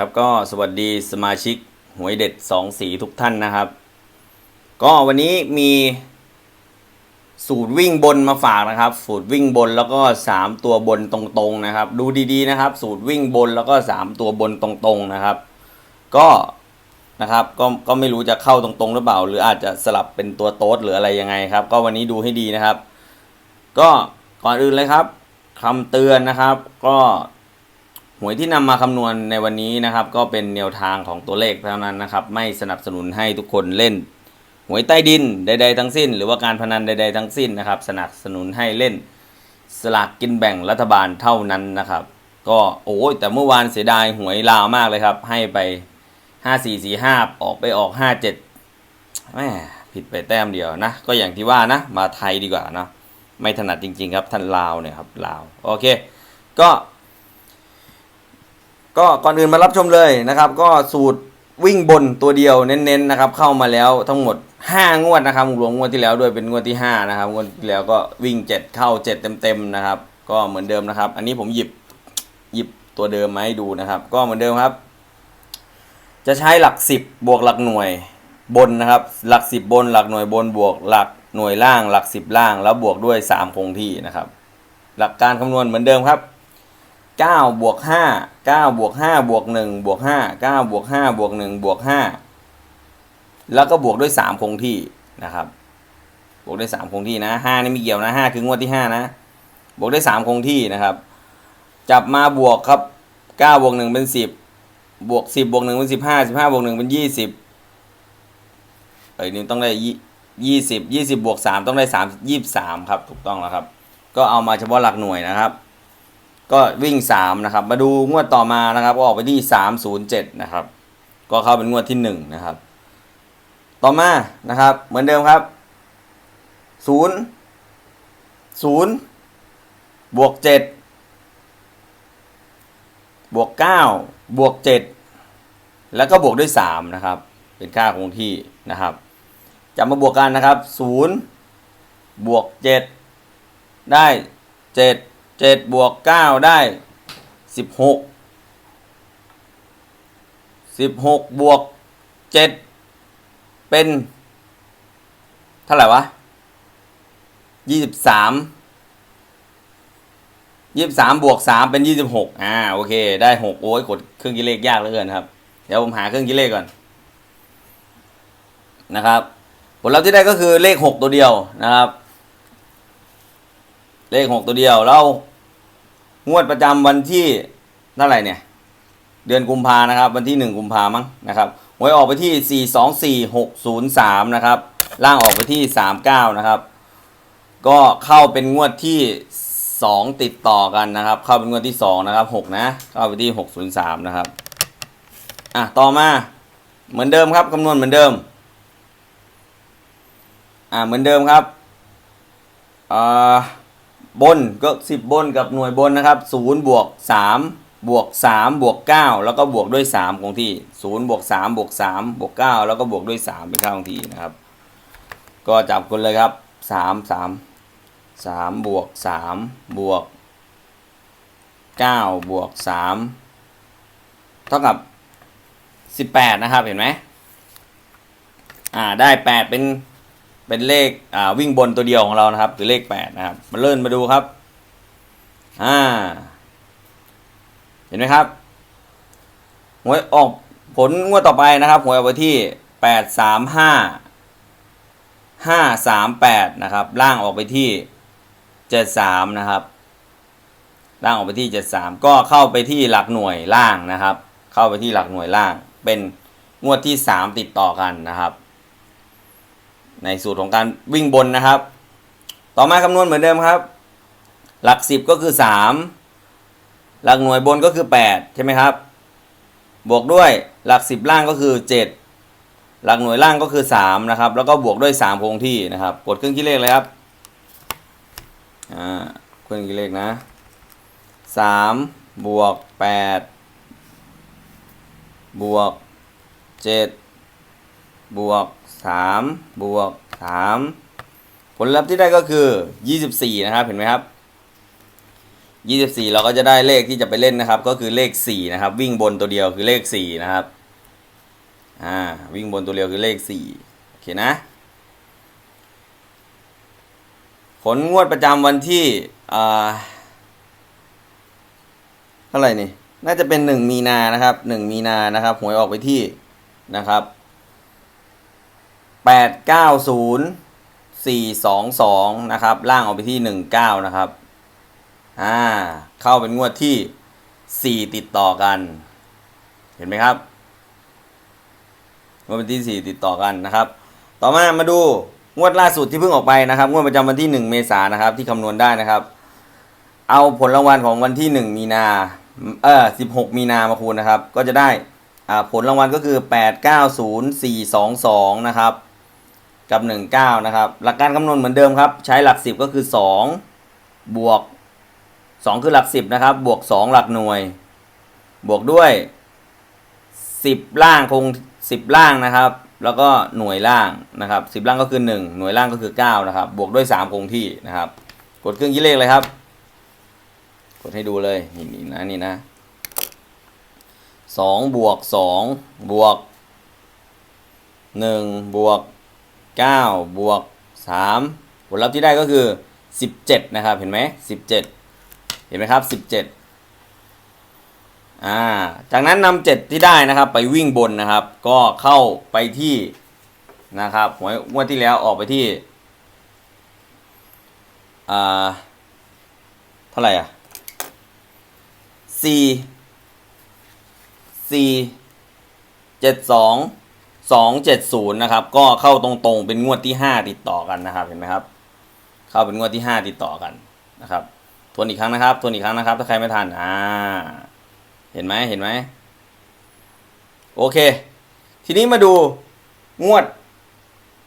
ครับก็สวัสดีสมาชิกหวยเด็ดสองสีทุกท่านนะครับ ก็วันนี้มีสูตรวิ่งบนมาฝากนะครับ สูตรวิ่งบนแล้วก็สามตัวบนตรงๆนะครับ ดูดีๆนะครับ สูตรวิ่งบนแล้วก็สามตัวบนตรงๆนะครับ ก็นะครับก็ก็ไม่รู้จะเข้าตรงๆหรือเปล่า หรืออาจจะสลับเป็นตัวโต๊ดหรืออะไรยังไงครับ ก็วันนี้ดูให้ดีนะครับ ก็ก่อนอื่นเลยครับคำเตือนนะครับ ก็ หวยที่นำมาคำนวณในวันนี้นะครับ ก็เป็นแนวทางของตัวเลขเท่านั้นนะครับ ไม่สนับสนุนให้ทุกคนเล่น หวยใต้ดินใด ๆ ทั้งสิ้น หรือว่าการพนันใด ๆ ทั้งสิ้นนะครับ สนับสนุนให้เล่นสลากกินแบ่งรัฐบาลเท่านั้นนะครับ ก็โอ้ยแต่เมื่อวานเสียดายหวยลาวมากเลยครับ ให้ไปห้าสี่สี่ห้าออกไปออกห้าเจ็ดแหมผิดไปแต้มเดียวนะ ก็อย่างที่ว่านะ มาไทยดีกว่านะไม่ถนัดจริง ๆ ครับท่านลาวเนี่ยครับลาวโอเค ก็ ก็ก่อนอื่นมารับชมเลยนะครับ ก็สูตรวิ่งบนตัวเดียวเน้นๆนะครับ เข้ามาแล้วทั้งหมด 5 งวดนะครับรวมงวดที่แล้วด้วยเป็นงวดที่ 5 นะครับงวดที่แล้วก็วิ่ง 7 เข้า 7 เต็มๆนะครับ ก็เหมือนเดิมนะครับ อันนี้ผมหยิบหยิบตัวเดิมมาให้ดูนะครับ ก็เหมือนเดิมครับ จะใช้หลัก 10 บวกหลักหน่วยบนนะครับ หลัก 10 บนหลักหน่วยบนบวกหลักหน่วยล่างหลัก 10 ล่าง แล้วบวกด้วย 3 คงที่นะครับ หลักการคำนวณเหมือนเดิมครับ 9บวก5 9บวก5บวก1บวก5 9บวก5บวก1บวก5แล้วก็บวกด้วย3คงที่นะครับ บวกด้วย3คงที่นะ5นี่ไม่เกี่ยวนะ5คืองวดที่5นะ บวกด้วย3คงที่นะครับ จับมาบวกครับ9บวก1เป็น10บวก10บวก1เป็น15 15บวก1เป็น20เอ้ยนี่ต้องได้ยี่สิบยี่สิบบวกสามต้องได้สามยี่สามครับ ถูกต้องแล้วครับ ก็เอามาเฉพาะหลักหน่วยนะครับ ก็วิ่ง 3 นะครับ มาดูงวดต่อมานะครับ ก็ออกไปที่ 307 นะครับ ก็เข้าเป็นงวดที่ 1 นะครับ ต่อมานะครับ เหมือนเดิมครับ 0 0 บวก 7 บวก 9 บวก 7 แล้วก็บวกด้วย 3 นะครับ เป็นค่าคงที่นะครับจะมาบวกกันนะครับ 0 บวก 7 ได้ 7 เจ็ดบวกเก้าได้สิบหกสิบหกบวกเจ็ดเป็นเท่าไหร่วะยี่สิบสามยี่สิบสามบวกสามเป็นยี่สิบหกอ่าโอเค ได้หกโอ้ยกดเครื่องคิดเลขยากเหลือเกินครับ เดี๋ยวผมหาเครื่องคิดเลขก่อนนะครับ ผลลัพธ์ที่ได้ก็คือเลขหกตัวเดียวนะครับ เลขหกตัวเดียวแล้วงวดประจำวันที่เท่าไหร่เนี่ย เดือนกุมภานะครับ วันที่หนึ่งกุมภามั้งนะครับหวยออกไปที่สี่สองสี่หกศูนย์สามนะครับล่างออกไปที่สามเก้านะครับ ก็เข้าเป็นงวดที่สองติดต่อกันนะครับ เข้าเป็นงวดที่สองนะครับหกนะ เข้าไปที่หกศูนย์สามนะครับอะต่อมาเหมือนเดิมครับคำนวณเหมือนเดิมอ่าเหมือนเดิมครับอ่า บนก็สิบบนกับหน่วยบนนะครับศูนย์บวกสามบวกสามบวกเก้าแล้วก็บวกด้วยสามคงที่ศูนย์บวกสามบวกสามบวกเก้าแล้วก็บวกด้วยสามเป็นค่าคงที่นะครับ ก็จับคนเลยครับสามสามสามบวกสามบวกเก้าบวกสามเท่ากับสิบแปดนะครับเห็นไหมอ่าได้แปดเป็น เป็นเลขอ่าวิ่งบนตัวเดียวของเรานะครับคือเลขแปดนะครับ มาเลื่อนมาดูครับอ่าเห็นไหมครับหวยออกผลงวดต่อไปนะครับหวยออกไปที่แปดสามห้าห้าสามแปดนะครับ ล่างออกไปที่เจ็ดสามนะครับ ล่างออกไปที่เจ็ดสามก็เข้าไปที่หลักหน่วยล่างนะครับ เข้าไปที่หลักหน่วยล่าง เป็นงวดที่สามติดต่อกันนะครับ ในสูตรของการวิ่งบนนะครับ ต่อมาคำนวณเหมือนเดิมครับ หลักสิบก็คือสามหลักหน่วยบนก็คือแปดใช่ไหมครับ บวกด้วยหลักสิบล่างก็คือเจ็ดหลักหน่วยล่างก็คือสามนะครับ แล้วก็บวกด้วยสามคงที่นะครับ กดเครื่องคิดเลขเลยครับ อ่า เครื่องคิดเลขนะสามบวกแปดบวกเจ็ด บวกสามบวกสามผลลัพธ์ที่ได้ก็คือ 24 นะครับ เห็นไหมครับยี่สิบสี่เราก็จะได้เลขที่จะไปเล่นนะครับ ก็คือเลขสี่นะครับ วิ่งบนตัวเดียวคือเลขสี่นะครับ อ่า วิ่งบนตัวเดียวคือเลขสี่โอเคนะ ผลงวดประจำวันที่อ่าเท่าไหร่นี่ น่าจะเป็นหนึ่งมีนานะครับหนึ่งมีนานะครับ หวยออกไปที่นะครับ แปดเก้าศูนย์สี่สองสองนะครับ ล่างออกไปที่หนึ่งเก้านะครับ อ่า เข้าเป็นงวดที่สี่ติดต่อกัน เห็นไหมครับงวดวันที่สี่ติดต่อกันนะครับ ต่อมามาดูงวดล่าสุดที่เพิ่งออกไปนะครับงวดประจำวันที่หนึ่งเมษายนนะครับ ที่คำนวณได้นะครับ เอาผลรางวัลของวันที่หนึ่งมีนา เออสิบหกมีนามาคูณนะครับ ก็จะได้อ่าผลรางวัลก็คือแปดเก้าศูนย์สี่สองสองนะครับ กับหนึ่งเก้านะครับ หลักการคำนวณเหมือนเดิมครับ ใช้หลักสิบก็คือสองบวกสองคือหลักสิบนะครับ บวกสองหลักหน่วย บวกด้วยสิบล่างคงสิบล่างนะครับ แล้วก็หน่วยล่างนะครับสิบล่างก็คือหนึ่งหน่วยล่างก็คือเก้านะครับ บวกด้วยสามคงที่นะครับ กดเครื่องคิดเลขเลยครับ กดให้ดูเลย นี่นี่นะนี่นะสองบวกสองบวกหนึ่งบวก เก้าบวกสามผลลัพธ์ที่ได้ก็คือสิบเจ็ดนะครับ เห็นไหมสิบเจ็ดเห็นไหมครับสิบเจ็ดอ่า จากนั้นนำเจ็ดที่ได้นะครับไปวิ่งบนนะครับ ก็เข้าไปที่นะครับหวยงวดที่แล้วออกไปที่อ่าเท่าไหร่อะสี่สี่เจ็ดสอง สองเจ็ดศูนย์นะครับ ก็เข้าตรงๆ เป็นงวดที่ห้าติดต่อกันนะครับ เห็นไหมครับ เข้าเป็นงวดที่ห้าติดต่อกันนะครับ ทวนอีกครั้งนะครับ ทวนอีกครั้งนะครับ ถ้าใครไม่ทัน อ่า เห็นไหมเห็นไหม โอเค ทีนี้มาดูงวด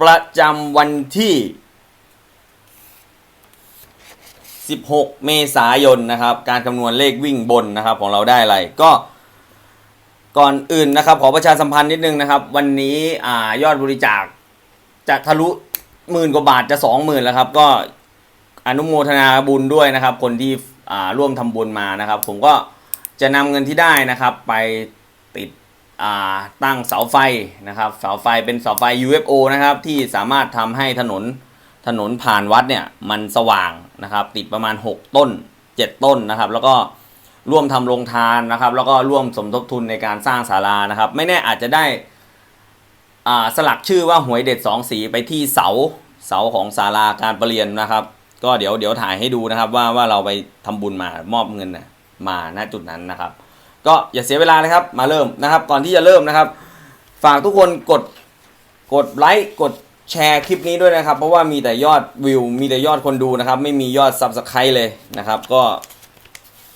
ประจำวันที่ 16 เมษายนนะครับ การคำนวณเลขวิ่งบนนะครับ ของเราได้อะไร ก็ ก่อนอื่นนะครับ ขอประชาสัมพันธ์นิดนึงนะครับ วันนี้อ่ายอดบริจาคจะทะลุหมื่นกว่าบาทจะสองหมื่นแล้วครับ ก็อนุโมทนาบุญด้วยนะครับ คนที่อ่าร่วมทำบุญมานะครับ ผมก็จะนำเงินที่ได้นะครับ ไปติดอ่าตั้งเสาไฟนะครับเสาไฟเป็นเสาไฟ UFO นะครับ ที่สามารถทำให้ถนนถนนผ่านวัดเนี่ยมันสว่างนะครับ ติดประมาณ 6 ต้น 7 ต้นนะครับ แล้วก็ ร่วมทำโรงทานนะครับ แล้วก็ร่วมสมทบทุนในการสร้างศาลานะครับ ไม่แน่อาจจะได้อ่าสลักชื่อว่าหวยเด็ดสองสีไปที่เสาเสาของศาลาการประเรียนนะครับ ก็เดี๋ยวเดี๋ยวถ่ายให้ดูนะครับ ว่าว่าเราไปทำบุญมามอบเงินนะมาณจุดนั้นนะครับ ก็อย่าเสียเวลาเลยครับมาเริ่มนะครับ ก่อนที่จะเริ่มนะครับ ฝากทุกคนกดกดไลค์กดแชร์คลิปนี้ด้วยนะครับ เพราะว่ามีแต่ยอดวิว มีแต่ยอดคนดูนะครับ ไม่มียอดซับสไครต์เลยนะครับ ก็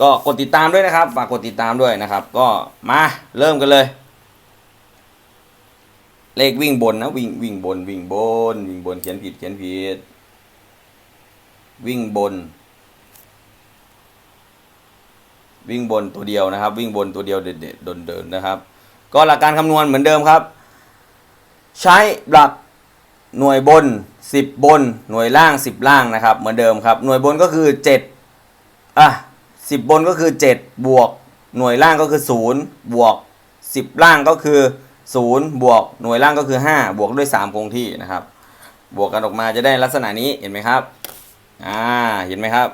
ก็กดติดตามด้วยนะครับ ฝากกดติดตามด้วยนะครับ ก็มาเริ่มกันเลย เลขวิ่งบนนะวิ่งวิ่งบน วิ่งบน วิ่งบนเขียนผิดเขียนผิด วิ่งบน วิ่งบนตัวเดียวนะครับ วิ่งบนตัวเดียวเด็ดๆเดินๆนะครับ ก็หลักการคำนวณเหมือนเดิมครับ ใช้หลักหน่วยบน 10 บน หน่วยล่าง 10 ล่างนะครับ เหมือนเดิมครับ หน่วยบนก็คือ 7 อะ 10 บนก็คือ 7 บวก หน่วยล่างก็คือ 0 บวก 10 ล่างก็คือ 0 บวก หน่วยล่างก็คือ 5 บวกด้วย 3 คงที่นะครับ บวกกันออกมาจะได้ลักษณะนี้เห็นไหมครับอ่าเห็นไหมครับ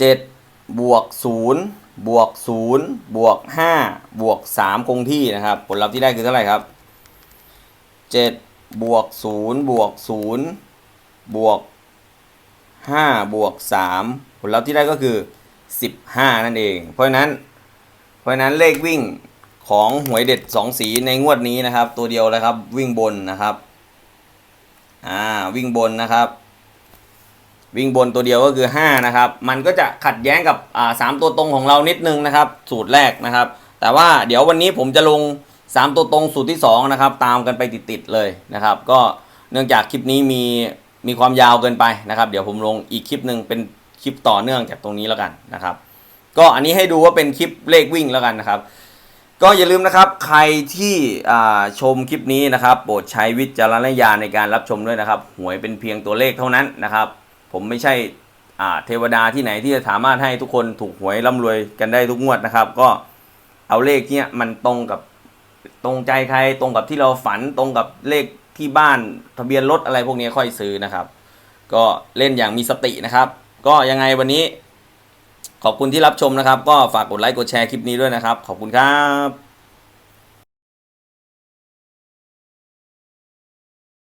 7 บวก 0 บวก 0 บวก 5 บวก 3 คงที่นะครับ ผลลัพธ์ที่ได้คือเท่าไหร่ครับ 7 บวก 0 บวก 0 บวก 5 บวก 3 ผลลัพธ์ที่ได้ก็คือ 15 นั่นเอง เพราะฉะนั้น เพราะฉะนั้นเลขวิ่งของหวยเด็ด 2 สีในงวดนี้นะครับ ตัวเดียวเลยครับวิ่งบนนะครับอ่าวิ่งบนนะครับ วิ่งบนตัวเดียวก็คือ 5 นะครับ มันก็จะขัดแย้งกับอ่าสามตัวตรงของเรานิดนึงนะครับ สูตรแรกนะครับ แต่ว่าเดี๋ยววันนี้ผมจะลง 3 ตัวตรงสูตรที่ 2 นะครับ ตามกันไปติดๆเลยนะครับ ก็เนื่องจากคลิปนี้มีมีความยาวเกินไปนะครับ เดี๋ยวผมลงอีกคลิปหนึ่งเป็น คลิปต่อเนื่องจากตรงนี้แล้วกันนะครับ ก็อันนี้ให้ดูว่าเป็นคลิปเลขวิ่งแล้วกันนะครับ ก็อย่าลืมนะครับใครที่ชมคลิปนี้นะครับโปรดใช้วิจารณญาณในการรับชมด้วยนะครับ หวยเป็นเพียงตัวเลขเท่านั้นนะครับ ผมไม่ใช่เทวดาที่ไหนที่จะสามารถให้ทุกคนถูกหวยร่ำรวยกันได้ทุกงวดนะครับ ก็เอาเลขเนี้ยมันตรงกับตรงใจใครตรงกับที่เราฝันตรงกับเลขที่บ้านทะเบียนรถอะไรพวกนี้ค่อยซื้อนะครับ ก็เล่นอย่างมีสตินะครับ ก็ยังไงวันนี้ ขอบคุณที่รับชมนะครับ ก็ฝากกดไลค์กดแชร์คลิปนี้ด้วยนะครับ ขอบคุณครับ